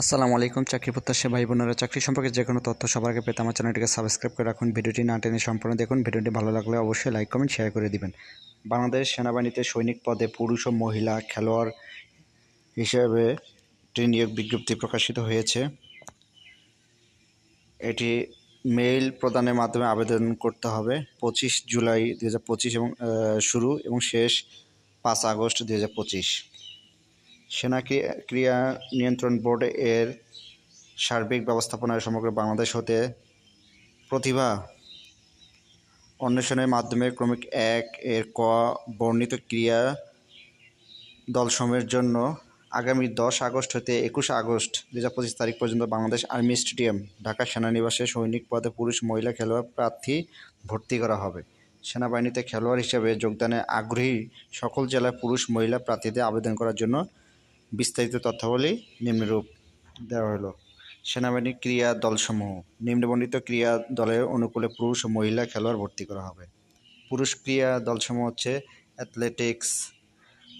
আসসালামু আলাইকুম, চাকরি প্রত্যাশী ভাই বোনেরা। চাকরি সম্পর্কে যে কোনো তথ্য সবার আগে পেতে আমার চ্যানেলটিকে সাবস্ক্রাইব করে রাখুন। ভিডিওটি না টেনে সম্পূর্ণ দেখুন। ভিডিওটি ভালো লাগলে অবশ্যই লাইক কমেন্ট শেয়ার করে দিবেন। বাংলাদেশ সেনাবাহিনীতে সৈনিক পদে পুরুষ ও মহিলা খেলোয়াড় হিসেবে নিয়োগ বিজ্ঞপ্তি প্রকাশিত হয়েছে। এটি মেইল প্রদানের মাধ্যমে আবেদন করতে হবে। পঁচিশ জুলাই দু হাজার পঁচিশ এবং শুরু এবং শেষ পাঁচ আগস্ট দু হাজার পঁচিশ। সেনা ক্রি- ক্রিয়া নিয়ন্ত্রণ বোর্ড এর সার্বিক ব্যবস্থাপনায় সমগ্র বাংলাদেশ হতে প্রতিভা অন্বেষণের মাধ্যমে ক্রমিক এক এর ক বর্ণিত ক্রিয়া দলসমূহের জন্য আগামী দশ আগস্ট হতে একুশ আগস্ট দু হাজার পঁচিশ তারিখ পর্যন্ত বাংলাদেশ আর্মি স্টেডিয়াম, ঢাকা সেনানিবাসে সৈনিক পদে পুরুষ, মহিলা খেলোয়াড় প্রার্থী ভর্তি করা হবে। সেনাবাহিনীতে খেলোয়াড় হিসেবে যোগদানে আগ্রহী সকল জেলার পুরুষ, মহিলা প্রার্থীদের আবেদন করার জন্য বিস্তারিত তথ্যাবলী নিম্নরূপ দেওয়া হলো। সেনাবাহিনী ক্রীড়া দলসমূহ। নিম্নবর্ণিত ক্রীড়া দলের অনুকূলে পুরুষ ও মহিলা খেলোয়াড় ভর্তি করা হবে। পুরুষ ক্রীড়া দলসমূহ হচ্ছে অ্যাথলেটিক্স,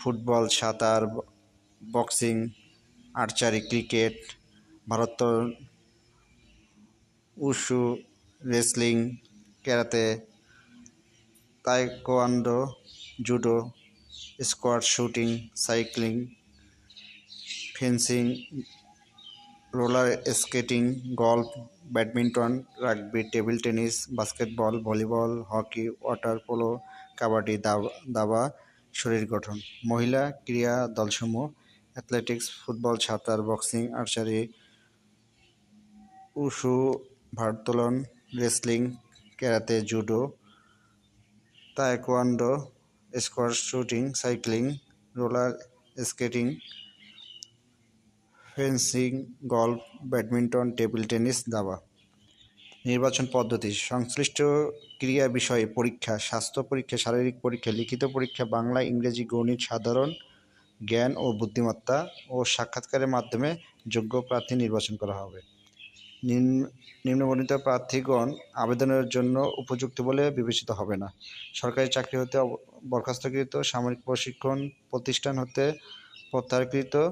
ফুটবল, সাঁতার boxing, archery, cricket ভারোত্তোলন wushu, wrestling, karate, taekwondo, judo, squad, shooting, cycling fencing, roller skating, golf, badminton, rugby, table tennis, basketball, volleyball, hockey, water polo, kabaddi, দাবা শরীর গঠন। মহিলা ক্রীড়া দলসমূহ, অ্যাথলেটিক্স, ফুটবল, সাঁতার, boxing, archery, wushu ভারোত্তোলন wrestling, karate, judo, taekwondo, squash, shooting, cycling, roller skating fencing golf, badminton, table tennis, দাবা। নির্বাচন পদ্ধতি, সংশ্লিষ্ট ক্রিয়া বিষয়ে পরীক্ষা, স্বাস্থ্য পরীক্ষা, শারীরিক পরীক্ষা, লিখিত পরীক্ষা, বাংলা, ইংরেজি, গণিত, সাধারণ জ্ঞান ও বুদ্ধিমত্তা ও সাক্ষাৎকারের মাধ্যমে যোগ্য প্রার্থী নির্বাচন করা হবে। নিম্ন- নিম্নবর্ণিত প্রার্থীগণ আবেদনের জন্য উপযুক্ত বলে বিবেচিত হবে না। সরকারি চাকরি হতে বরখাস্তকৃত, সামরিক প্রশিক্ষণ প্রতিষ্ঠান হতে প্রত্যাহারকৃত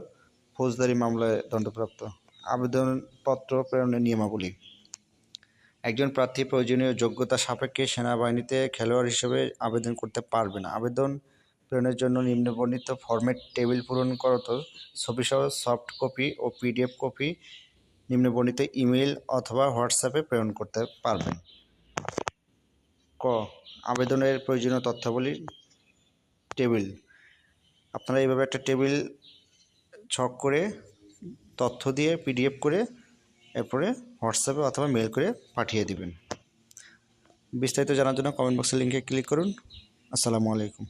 ফৌজদারি মামলায় দণ্ডপ্রাপ্ত। আবেদনপত্র প্রেরণের নিয়মাবলী। একজন প্রার্থী প্রয়োজনীয় যোগ্যতা সাপেক্ষে সেনাবাহিনীতে খেলোয়াড় হিসেবে আবেদন করতে পারবে না। আবেদন প্রেরণের জন্য নিম্নবর্ণিত ফরম্যাট টেবিল পূরণ করত ছবিসহ সফট কপি ও পিডিএফ কপি, নিম্নবর্ণিত ইমেল অথবা হোয়াটসঅ্যাপে প্রেরণ করতে পারবেন। ক, আবেদনের প্রয়োজনীয় তথ্যাবলী। টেবিল। আপনারা এইভাবে একটা টেবিল ছক করে তথ্য দিয়ে পিডিএফ করে এরপরে হোয়াটসঅ্যাপে অথবা মেল করে পাঠিয়ে দিবেন। বিস্তারিত জানার জন্য কমেন্ট বক্সের লিঙ্কে ক্লিক করুন। আসসালামু আলাইকুম।